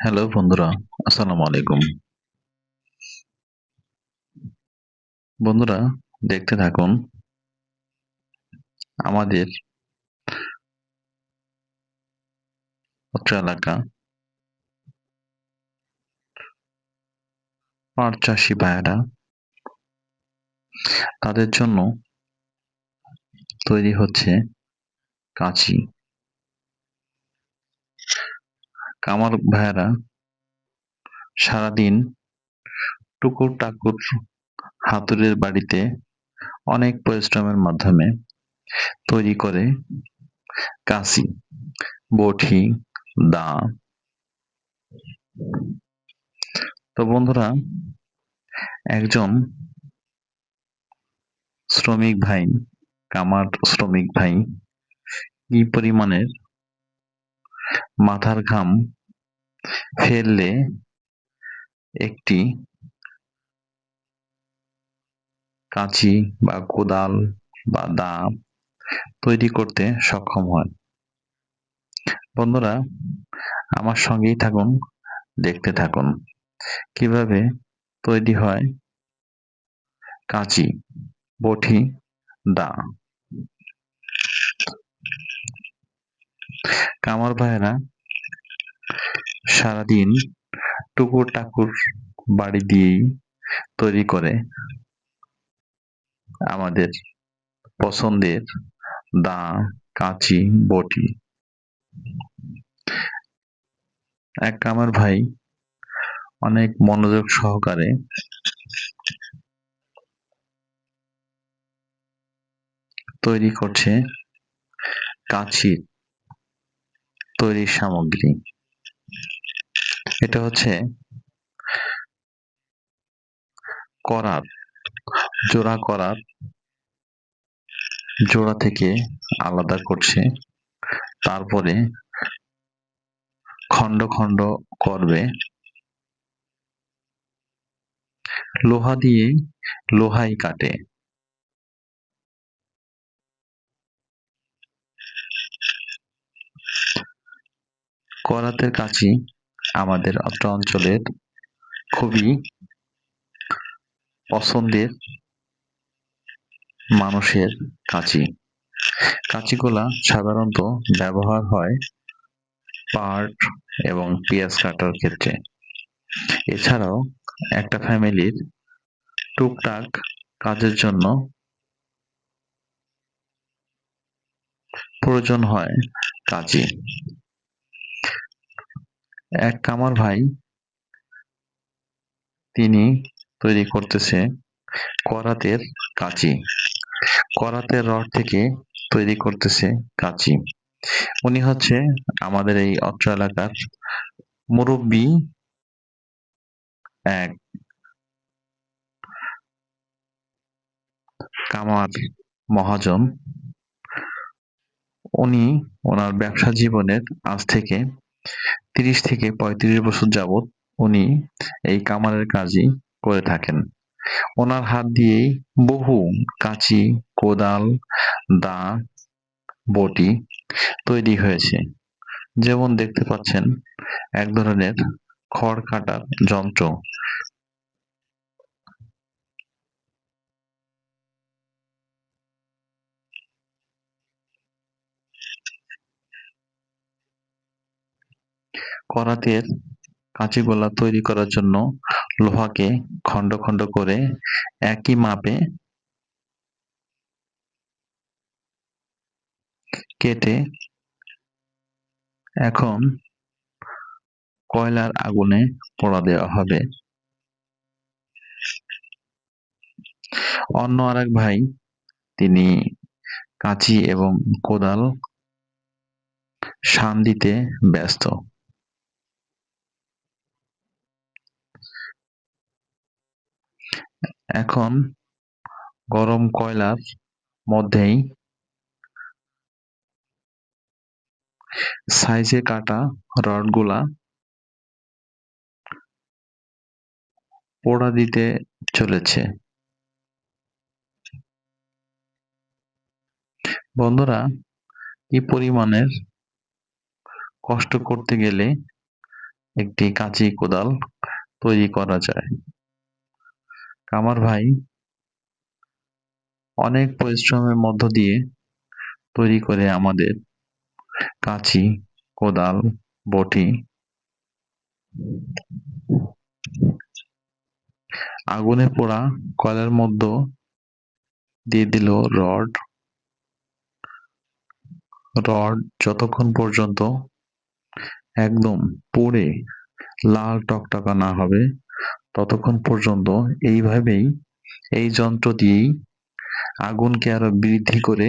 Hello বন্ধুরা। আসসালামু আলাইকুম। বন্ধুরা, দেখতে থাকুন। আমাদের অত্র এলাকা পাট চাষি ভাইয়েরা, তাদের জন্য তৈরি হচ্ছে কাঁচি। কামার ভাইয়েরা সারাদিন টুকুর টাকুর হাতুরের বাড়িতে অনেক পরিশ্রমের মাধ্যমে তৈরি করে কাশি বটি দা। তো বন্ধুরা, একজন শ্রমিক ভাই, কামার শ্রমিক ভাই, কি পরিমাণের মাথার ঘাম ফেললে একটি কাঁচি বা কোদাল বা দা তৈরি করতে সক্ষম হয়। বন্ধুরা, আমার সঙ্গেই থাকুন, দেখতে থাকুন। কীভাবে তৈরি হয় কাঁচি, বটি দা কামার ভাইয়েরা সারাদিন টুকুর টাকুর বাড়ি দিয়েই তৈরি করে আমাদের পছন্দের দা, কাঁচি, বটি। এক আমার ভাই অনেক মনোযোগ সহকারে তৈরি করছে কাঁচি তৈরির সামগ্রী। এটা হচ্ছে করাত, জোড়া করাত। জোড়া থেকে আলাদা করছে। তারপরে খণ্ড খণ্ড করবে। লোহা দিয়ে লোহাই কাটে। করাতের কাছি আমাদের অত্র অঞ্চলের খুবই পছন্দের মানুষের কাঁচি। কাঁচিগুলা সাধারণত ব্যবহার হয় পাট এবং পেঁয়াজ কাটার ক্ষেত্রে। এছাড়াও একটা ফ্যামিলির টুকটাক কাজের জন্য প্রয়োজন হয় কাঁচি। এক কামার ভাই তিনি তৈরি করতেছে করাতের কাঁচি। করাতের রড থেকে তৈরি করতেছে কাঁচি। উনি হচ্ছে আমাদের এই অত্র এলাকার মুরব্বী এক কামার মহাজন। উনি ওনার ব্যবসা জীবনের আজ থেকে তিরিশ থেকে পঁয়ত্রিশ বছর যাবৎ উনি এই কামারের কাজই করে থাকেন। ওনার হাত দিয়েই বহু কাঁচি, কোদাল, দা, বটি তৈরি হয়েছে। যেমন দেখতে পাচ্ছেন, এক ধরনের খড় কাটার যন্ত্র। করাতের কাঁচিগোলা তৈরি করার জন্য লোহাকে খণ্ড খণ্ড করে একই মাপে কেটে এখন কয়লার আগুনে পোড়া দেওয়া হবে। অন্য আরেক ভাই, তিনি কাঁচি এবং কোদাল শান দিতে ব্যস্ত। এখন গরম কয়লার মধ্যেই সাইজে কাটা রডগুলা পোড়া দিতে চলেছে। বন্ধুরা, কি পরিমাণের কষ্ট করতে গেলে একটি কাঁচি কোদাল তৈরি করা যায়? কামার ভাই অনেক পরিশ্রমের মধ্য দিয়ে তৈরি করে আমাদের কাঁচি, কোদাল, বটি, আগুনে পোড়া কয়লার মধ্যে দিয়ে দিল রড। রড যতক্ষণ পর্যন্ত একদম পুড়ে লাল টকটকা না হবে ততক্ষণ পর্যন্ত এইভাবেই এই যন্ত্র দিয়েই আগুনকে আরও বৃদ্ধি করে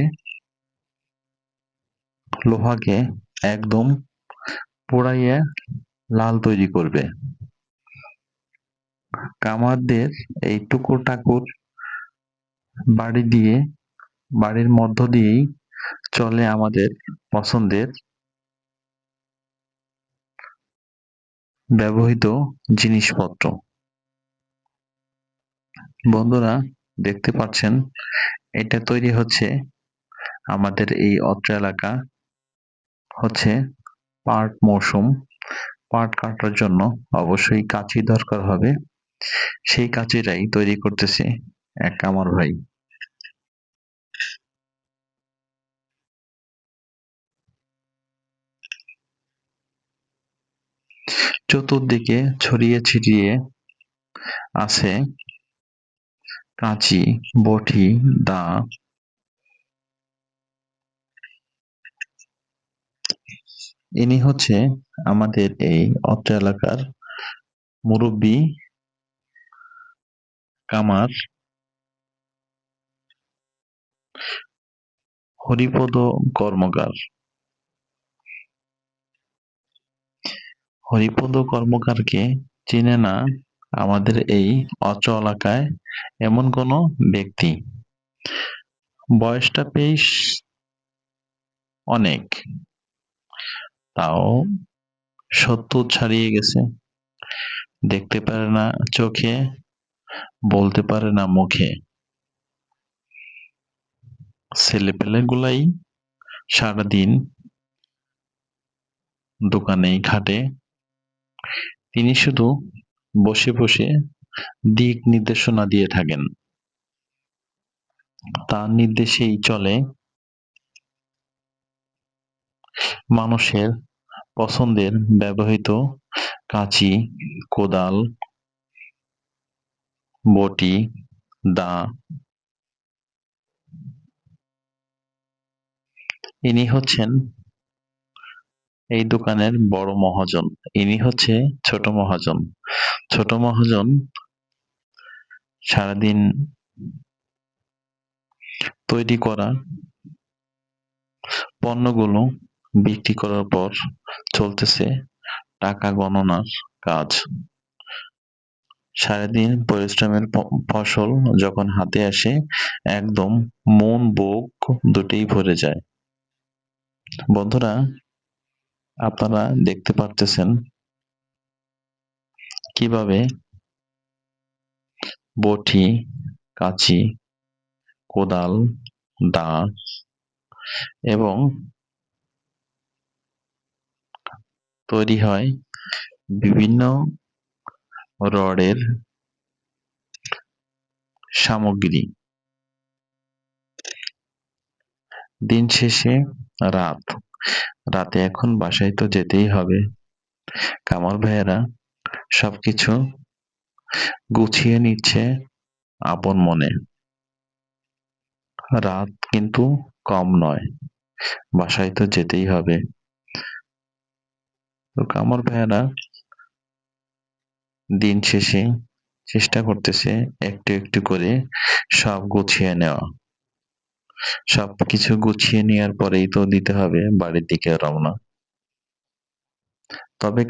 লোহাকে একদম পোড়াইয়া লাল তৈরি করবে। কামারদের এই টুকুর টাকুর বাড়ি দিয়ে, বাড়ির মধ্য দিয়েই চলে আমাদের পছন্দের ব্যবহৃত জিনিসপত্র। বন্ধুরা, দেখতে পাচ্ছেন, এটা তৈরি হচ্ছে আমাদের এই অত্র এলাকা হচ্ছে পাট মৌসুম। পাট কাটার জন্য অবশ্যই কাঁচি দরকার হবে। সেই কাঁচিটাই তৈরি করতেছে এক আমার ভাই। চতুর্দিকে ছড়িয়ে ছিটিয়ে আছে কাঁচি, বটি, দা। ইনি হচ্ছে আমাদের এই অত্র এলাকার মুরব্বী কামার হরিপদ কর্মকার। হরিপদ কর্মকারকে চিনে না আমাদের এই অত্র এলাকায় এমন কোনো ব্যক্তি। বয়সটা বেশ অনেক। তাও সত্তর ছাড়িয়ে গেছে। দেখতে পারে না চোখে, বলতে পারে না মুখে। ছেলেপেলে গুলাই সারাদিন দোকানেই খাটে। তিনি শুধু বসে বসে দিক নির্দেশনা দিয়ে থাকেন। তার নির্দেশেই চলে মানুষের পছন্দের ব্যবহৃত কাঁচি, কোদাল, বটি, দা। ইনি হচ্ছেন এই দোকানের বড় মহাজন। ইনি হচ্ছে ছোট মহাজন। ছোট মহাজন সারাদিন তৈরি করা পণ্যগুলো বিক্রি করার পর চলতেছে টাকা গণনার কাজ। সারাদিন পরিশ্রমের ফসল যখন হাতে আসে, একদম মন বুক দুটেই ভরে যায়। বন্ধুরা আপনারা দেখতে পারতেছেন কীভাবে বটি, কাঁচি, কোদাল দা এবং তৈরি হয় বিভিন্ন রডের সামগ্রী। দিন শেষে রাত রাতে এখন বাসায় তো যেতেই হবে। কামাল ভাইয়েরা সবকিছু গুছিয়ে নিচ্ছে আপন মনে। রাত কিন্তু কম নয়, বাসায় তো যেতেই হবে। তো কামর ভাইয়েরা দিন শেষে চেষ্টা করতেছে একটু একটু করে সব গুছিয়ে নেওয়া। সবকিছু গুছিয়ে নেওয়ার পরেই তো দিতে হবে বাড়ির দিকে রওনা। তবে